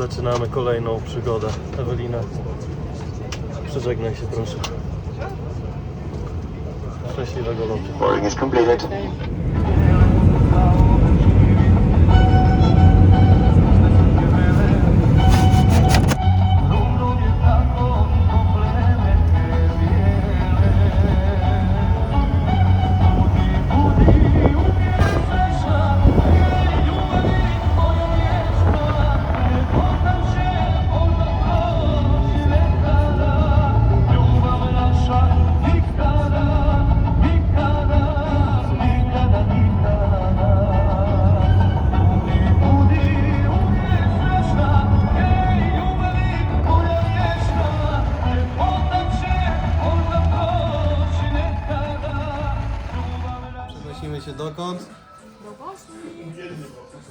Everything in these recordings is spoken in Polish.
Zaczynamy kolejną przygodę. Ewelina, przeżegnaj się proszę. Szczęśliwego lotu. Is completed.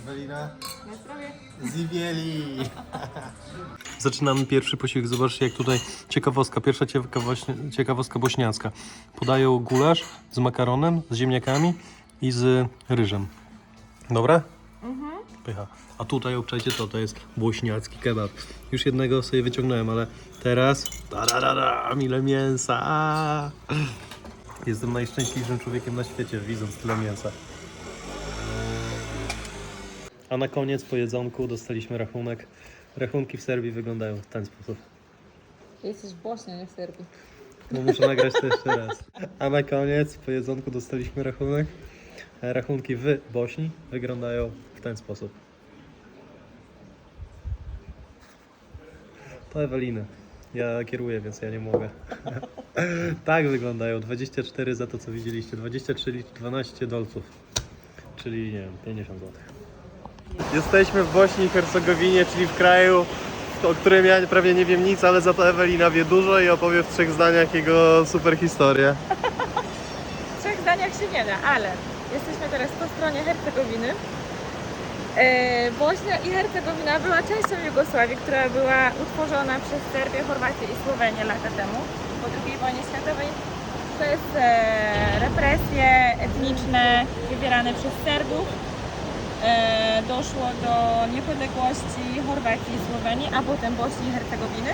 Ewelina? Na zdrowie. Zaczynamy pierwszy posiłek. Zobaczcie, jak tutaj ciekawostka. Pierwsza ciekawostka, ciekawostka bośniacka. Podają gulasz z makaronem, z ziemniakami i z ryżem. Dobra? Mhm. Pycha. A tutaj obczajcie to, to jest bośniacki kebab. Już jednego sobie wyciągnąłem, ale teraz... Tararara, ile mięsa! Jestem najszczęśliwszym człowiekiem na świecie, widząc tyle mięsa. A na koniec po jedzonku dostaliśmy rachunek. Rachunki w Serbii wyglądają w ten sposób. Jesteś w Bośni, a nie w Serbii. No muszę nagrać to jeszcze raz. A na koniec po jedzonku dostaliśmy rachunek. Rachunki w Bośni wyglądają w ten sposób. To Eweliny. Ja kieruję, więc ja nie mogę. tak wyglądają. 24 za to, co widzieliście. 23, licz- 12 dolców. Czyli, nie wiem, 50 zł. Jesteśmy w Bośni i Hercegowinie, czyli w kraju, o którym ja prawie nie wiem nic, ale za to Ewelina wie dużo i opowie w trzech zdaniach jego super historię. W trzech zdaniach się nie da, ale jesteśmy teraz po stronie Hercegowiny. E, Bośnia i Hercegowina była częścią Jugosławii, która była utworzona przez Serbię, Chorwację i Słowenię lata temu, po II wojnie światowej. Przez e, represje etniczne wywierane przez Serbów doszło do niepodległości Chorwacji i Słowenii, a potem Bośni i Hercegowiny,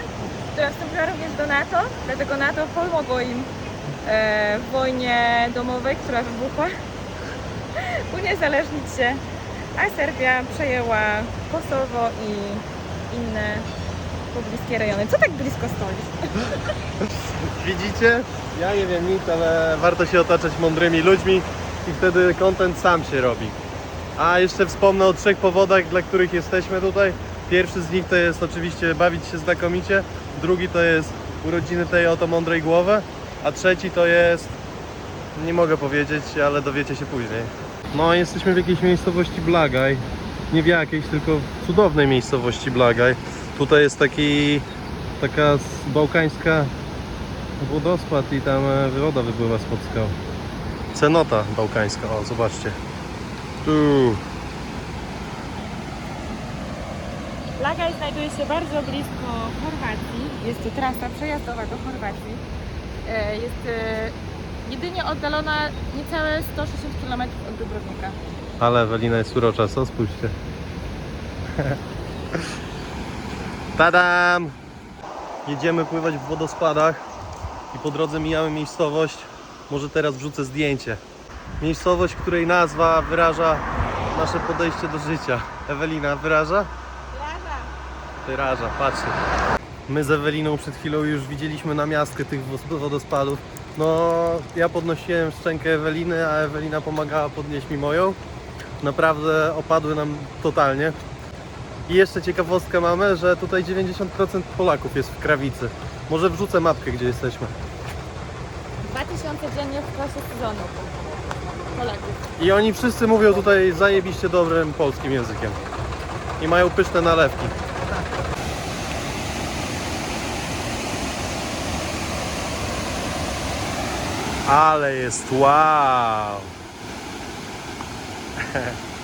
która wstąpiła również do NATO, dlatego NATO pomogło im e, w wojnie domowej, która wybuchła, uniezależnić się, a Serbia przejęła Kosowo i inne pobliskie rejony. Co tak blisko stoisz? Widzicie? Ja nie wiem nic, ale warto się otaczać mądrymi ludźmi i wtedy content sam się robi. A jeszcze wspomnę o trzech powodach, dla których jesteśmy tutaj. Pierwszy z nich to jest oczywiście bawić się znakomicie, drugi to jest urodziny tej oto mądrej głowy, a trzeci to jest nie mogę powiedzieć, ale dowiecie się później. No, jesteśmy w jakiejś miejscowości Blagaj. Nie w jakiejś, tylko w cudownej miejscowości Blagaj. Tutaj jest taki taka bałkańska wodospad i tam e, woda wypływa spod skał. Cenota bałkańska, o zobaczcie. Tu. Lagaj znajduje się bardzo blisko Chorwacji. Jest to trasa przejazdowa do Chorwacji. E, Jest e, jedynie oddalona niecałe 160 km od Dubrovnika. Ale Ewelina jest urocza, co? Spójrzcie. Tadam! Jedziemy pływać w wodospadach i po drodze mijamy miejscowość. Może teraz wrzucę zdjęcie. Miejscowość, której nazwa wyraża nasze podejście do życia. Ewelina wyraża? Plaża! Wyraża, patrzcie. My z Eweliną przed chwilą już widzieliśmy namiastkę tych wos- wodospadów. No, ja podnosiłem szczękę Eweliny, a Ewelina pomagała podnieść mi moją. Naprawdę opadły nam totalnie. I jeszcze ciekawostkę mamy, że tutaj 90% Polaków jest w Krawicy. Może wrzucę mapkę, gdzie jesteśmy. 2000 dziennie w czasie sezonu. Polaków. I oni wszyscy mówią tutaj zajebiście dobrym polskim językiem. I mają pyszne nalewki. Ale jest wow!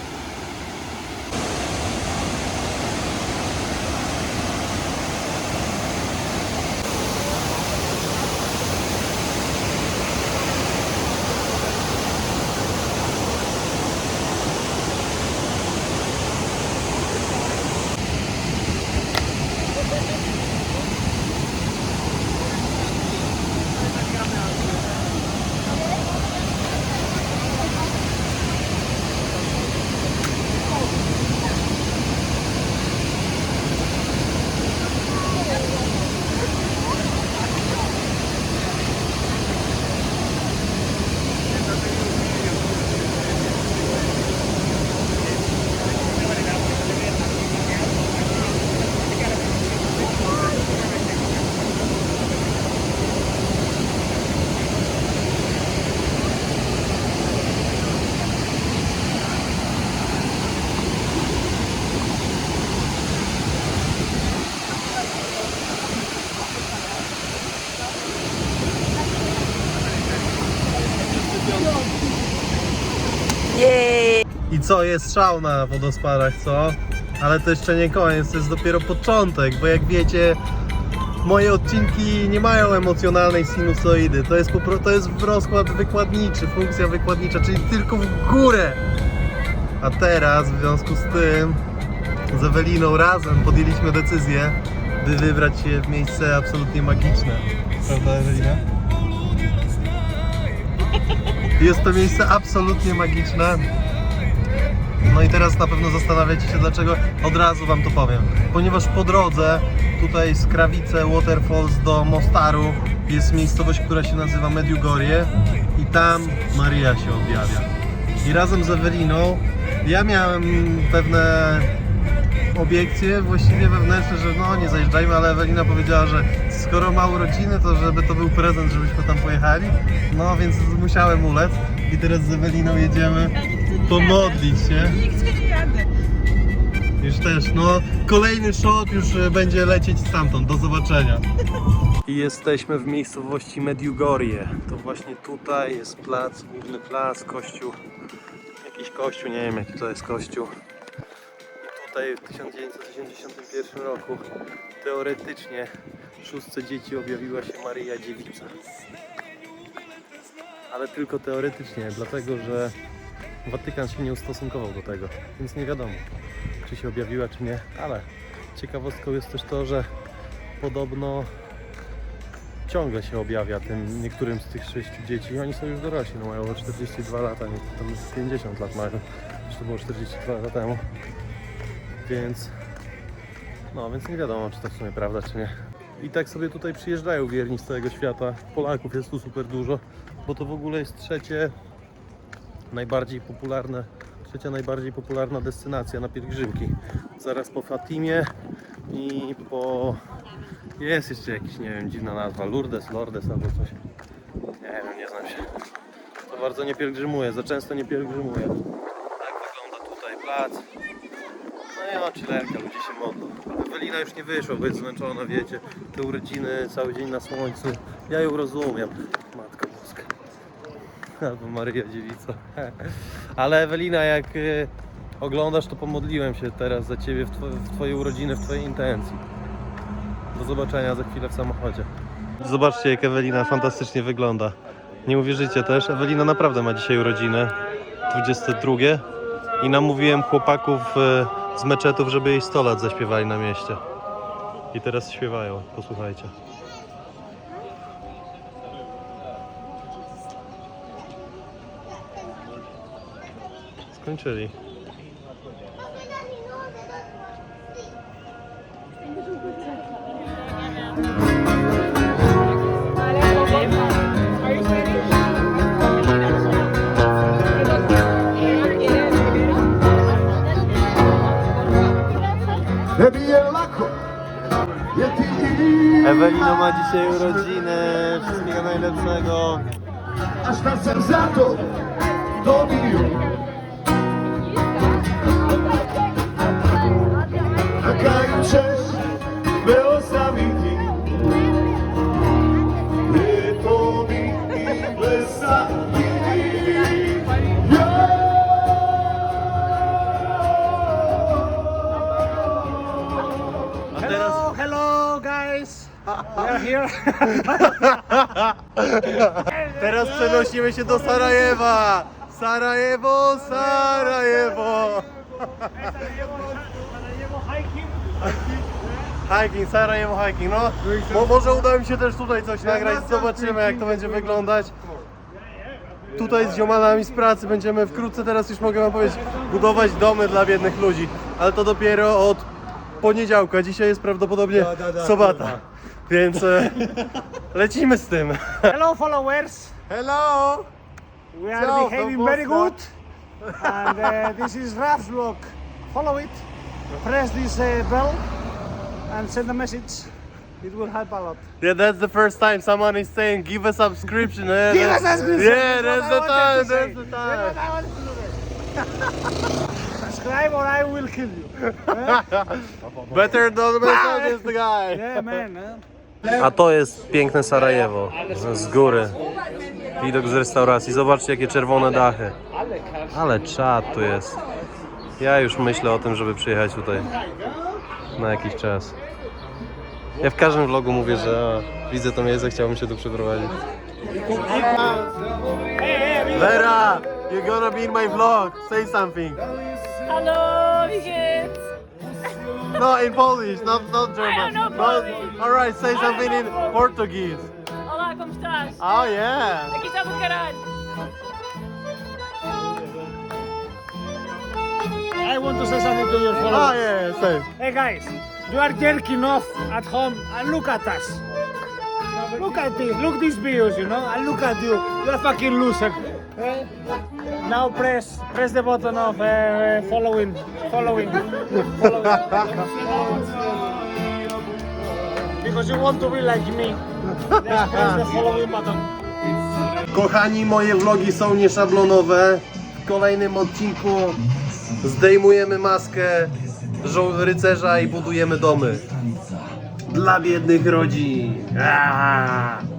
co, jest szał na wodospadach, co? Ale to jeszcze nie koniec, to jest dopiero początek, bo jak wiecie, moje odcinki nie mają emocjonalnej sinusoidy. To jest, po, to jest rozkład wykładniczy, funkcja wykładnicza, czyli tylko w górę. A teraz w związku z tym z Eweliną razem podjęliśmy decyzję, by wybrać się w miejsce absolutnie magiczne. Prawda Ewelina? Jest to miejsce absolutnie magiczne. No i teraz na pewno zastanawiacie się dlaczego. Od razu wam to powiem. Ponieważ po drodze tutaj z Krawice Waterfalls do Mostaru jest miejscowość, która się nazywa Mediugorie i tam Maria się objawia. I razem z Eweliną ja miałem pewne obiekcje właściwie wewnętrzne, że no nie zajeżdżajmy, ale Ewelina powiedziała, że skoro ma urodziny, to żeby to był prezent, żebyśmy tam pojechali. No więc musiałem ulec i teraz z Eweliną jedziemy pomodlić się. Nigdzie nie jadę. Już też, no kolejny shot już e, będzie lecieć stamtąd. Do zobaczenia. I jesteśmy w miejscowości Mediugorie. To właśnie tutaj jest plac, główny plac, kościół. Jakiś kościół, nie wiem jaki to jest kościół. I tutaj w 1981 roku teoretycznie szóstce dzieci objawiła się Maryja Dziewica. Ale tylko teoretycznie, dlatego że Watykan się nie ustosunkował do tego, więc nie wiadomo czy się objawiła, czy nie, ale ciekawostką jest też to, że podobno ciągle się objawia tym niektórym z tych sześciu dzieci. Oni są już dorośli, no mają 42 lata, tam 50 lat mają, czy to było 42 lata temu. Więc no, więc nie wiadomo, czy to w sumie prawda, czy nie. I tak sobie tutaj przyjeżdżają wierni z całego świata. Polaków jest tu super dużo, bo to w ogóle jest trzecie najbardziej popularne, trzecia najbardziej popularna destynacja na pielgrzymki. Zaraz po Fatimie i po... Jest jeszcze jakiś, nie wiem, dziwna nazwa, Lourdes, Lourdes albo coś. Nie wiem, nie znam się. To bardzo nie pielgrzymuję, za często nie pielgrzymuję. Tak wygląda tutaj plac. No i o, chillerka, ludzie się modlą. Ewelina już nie wyszła, bo jest zmęczona, wiecie. Te urodziny, cały dzień na słońcu. Ja ją rozumiem. Matka Boska. Albo Maryja Dziewica. Ale Ewelina, jak y, oglądasz, to pomodliłem się teraz za Ciebie w, w Twoje urodziny, w Twojej intencji. Do zobaczenia za chwilę w samochodzie. Zobaczcie, jak Ewelina fantastycznie wygląda. Nie uwierzycie też, Ewelina naprawdę ma dzisiaj urodziny. 22. I namówiłem chłopaków y, z meczetów, żeby jej 100 lat zaśpiewali na mieście. I teraz śpiewają, posłuchajcie. Skończyli. Ewelina ma dzisiaj urodziny. Wszystkiego najlepszego. Aż czasem za to dobiją Teraz przenosimy się do Sarajewa! Sarajewo, Sarajewo! Hiking, Sarajewo hiking, no. Mo, może uda mi się też tutaj coś nagrać, zobaczymy jak to będzie wyglądać. Tutaj z ziomalami z pracy będziemy wkrótce, teraz już mogę wam powiedzieć, budować domy dla biednych ludzi. Ale to dopiero od poniedziałka, dzisiaj jest prawdopodobnie sobata. Więc e, lecimy z tym. Hello followers. Hello! We are Ciao, behaving very Bosco. good. And uh, this is Raf's vlog. Follow it. Press this uh, bell and send a message. It will help a lot. Yeah, that's the first time someone is saying give a subscription. Yeah, Give us that's- a subscription. Yeah, that's the time. wanted to say. That's the time. I wanted to do. Subscribe or I will kill you. Better than the is the guy. Yeah, man. huh? A to jest piękne Sarajewo z góry. Widok z restauracji. Zobaczcie jakie czerwone dachy. Ale czad tu jest. Ja już myślę o tym, żeby przyjechać tutaj na jakiś czas. Ja w każdym vlogu mówię, że widzę to miejsce, chciałbym się tu przeprowadzić. Vera, you're gonna be in my vlog. Say something. Hallo, wie geht's? No, in Polish, not not German. I don't know Polish. all right, say something in Portuguese. Olá, como estás? Oh yeah. Aqui está do caralho. I want to say something to your followers. Oh followers. yeah, say. Hey guys, you are jerking off at home and look at us. Look at this, look these videos, you know, and look at you. You're a fucking loser. Now press press the button of uh, following, following, following. Because you want to be like me. Press the following button. Kochani, moje vlogi są nieszablonowe. W kolejnym odcinku zdejmujemy maskę rycerza i budujemy domy. Dla biednych rodzin. Aaaa!